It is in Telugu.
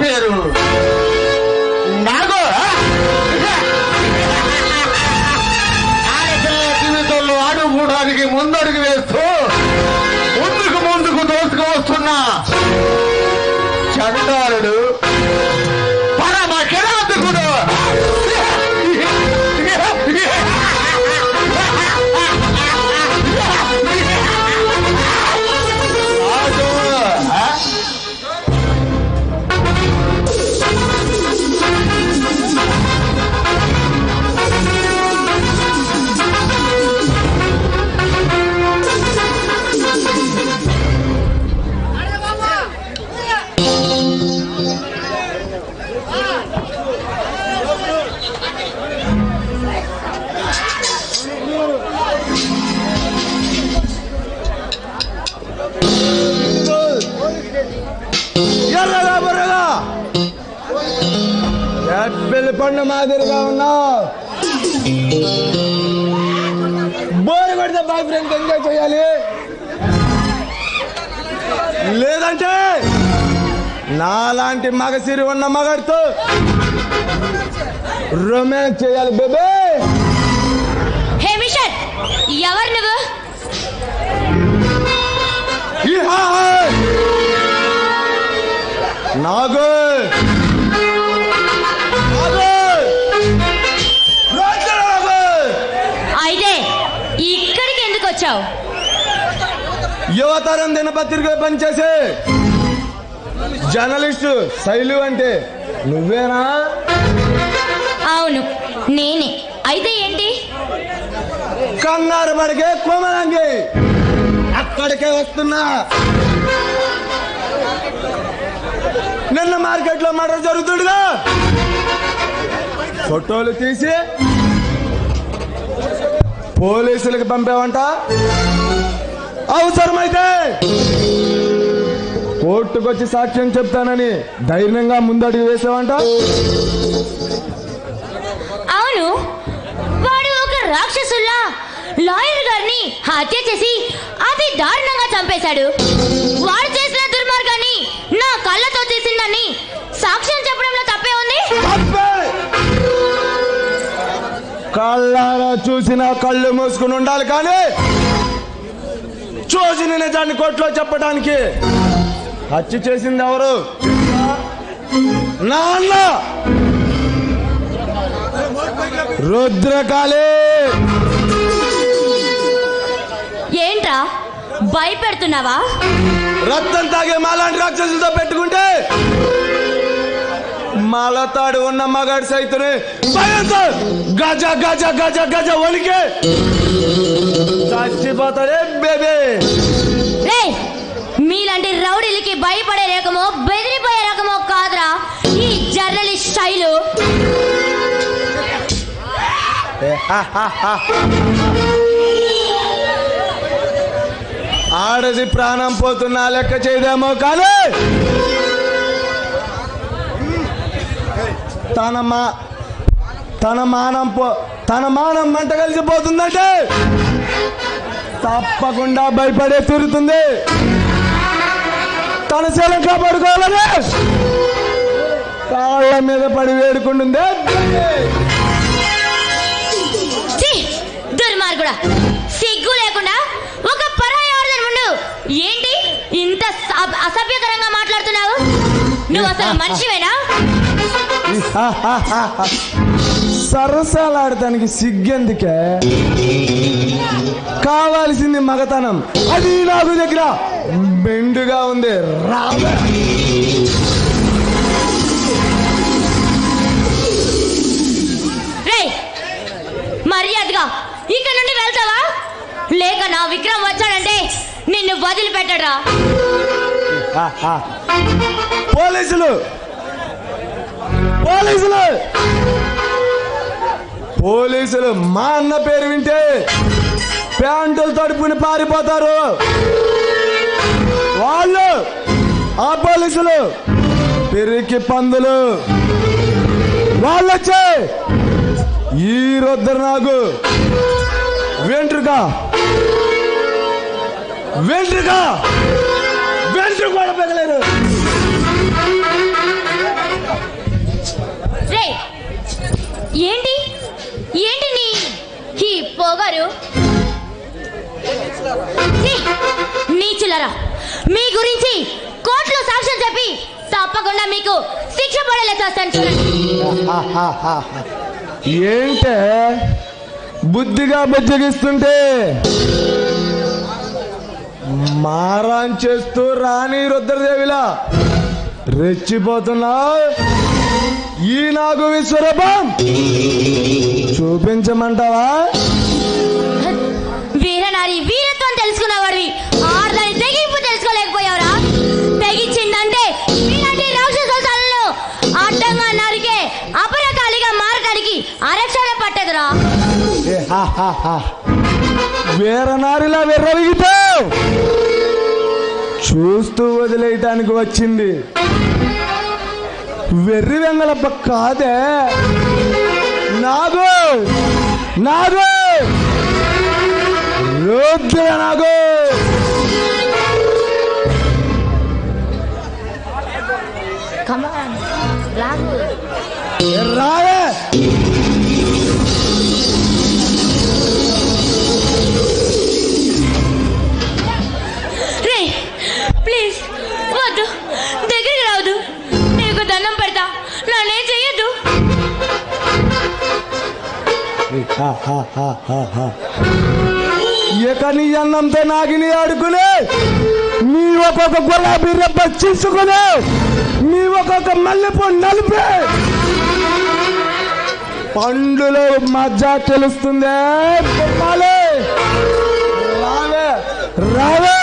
అమ్మ పేరు ఎబ్బెల్లి పండు మాదిరిగా ఉన్నావు. బోరు కొడితే బాయ్ ఫ్రెండ్ ఎంజాయ్ చేయాలి. లేదంటే నాలాంటి మగసిరి ఉన్న మగడితో రొమాన్స్ చేయాలి బేబే హే మిషన్ ఎవరు నువ్వు? నాగు! వచ్చావు యువతరం దినపత్రిక పనిచేసే జర్నలిస్టు శైలు అంటే నువ్వేనా? అవును నేనే. అయితే ఏంటి? కంగారు పడికే కోమలంగి. అక్కడికే వస్తున్నా. నిన్న మార్కెట్లో మర్డర్ జరుగుతుండగా ఫోటోలు తీసి పోలీసులకు పంపావంట? అవసరమైతే కోర్టుకొచ్చి సాక్ష్యం చెప్తానని ధైర్యంగా ముందడుగు వేసావంట? అవును. వాడు ఒక రాక్షసుల్లా. లాయర్ గారిని హత్య చేసి అతి దారుణంగా చంపేశాడు. వాడు చేసిన దుర్మార్గాన్ని నా కళ్ళతో చేసిందని సాక్ష్యం చెప్పడంలో తప్పే ఉంది! కళ్ళారా చూసిన కళ్ళు మూసుకుని ఉండాలి కానీ చూసిన నిజాన్ని కోర్టులో చెప్పడానికి హత్య చేసింది ఎవరు? నాన్న! రుద్రకాళి! ఏంట్రా? భయపెడుతున్నావా? రక్తం తాగే మాలాంటి రాక్షసులతో పెట్టుకుంటే మాలతాడు ఉన్న మగాడి సైతుని భయంతో గజ గజ గజ గజ వణికి చచ్చిపోతాడే బేబీ. మీలాంటి రౌడీలకి భయపడే రకమో బెదిరిపోయే రకమో కాదురా. ఈ జర్నలిస్ట్ స్టైలు. ఆడది ప్రాణం పోతున్నా లెక్క చేయదేమో కానీ తన మా తన మానం పో తన మానం మంట కలిసిపోతుందంటే తప్పకుండా భయపడే తీరుతుంది. తన శీలం కాపాడుకోవాలని కాళ్ళ మీద పడి వేడుకుంటుంది! దుర్మార్గుడా. సిగ్గు లేకుండా ఒక పరాయి ఏంటి ఇంత అసభ్యకరంగా మాట్లాడుతున్నావు? నువ్వు అసలు మనిషివేనా? సరసాలాడటానికి సిగ్గెందుకే? కావాల్సింది మగతనం. అది నాకు దగ్గర. బెండుగా ఉంది. రే. మర్యాదగా ఇక్కడ నుండి వెళ్తావా? లేక నా విక్రమ్ వచ్చాడంటే నిన్ను వదిలిపెట్టడా? పోలీసులు పోలీసులు! పోలీసులు మా అన్న పేరు వింటే ప్యాంటులు తడుపుని పారిపోతారు. వాళ్ళు ఆ పోలీసులు పెరికి పందులు. వాళ్ళొచ్చే ఈ రొద్దరు నాకు. వెంట్రుక! వెంట్రుక! ఏంటి? ఏంటి నీ ఈ పొగరు? నీచులరా మీ గురించి కోర్టులో సాక్ష్యం చెప్పి తప్పకుండా మీకు శిక్ష పడలే చేస్తాను ఏంటే? బుద్ధిగా బెదిరిస్తుంటే మారాన్ చేస్తూ రాణి రుద్రదేవిలా రెచ్చిపోతున్నా ఈ నాగు విశ్వరూపం. చూపించమంటావా? వీరనారి వీరత్వం తెలుసుకున్నవాడివి. ఆడదాని తెగింపు తెలుసుకోలేకపోయావురా. తెగించిందంటే మీలాంటి రాక్షసుల అడ్డంగా నరికే అపరకాలిగా మారటానికి అరక్షణ పట్టదురా. వీరనారిలా విర్రవిగితావు చూస్తూ వదిలేయటానికి వచ్చింది. வெறுவங்களை பக்காத நாகோ நாகோ. ரோத்திர நாகோ. கமான் ராகு ఇక నీ అన్నంతో నాగిని ఆడుకుని మీ ఒక్కొక్క గులాబీ రెబ్బ తీసుకుని మీ ఒక్కొక్క మల్లెపూ నలిపి. పండులో మజా తెలుస్తుందే. రావే రావే.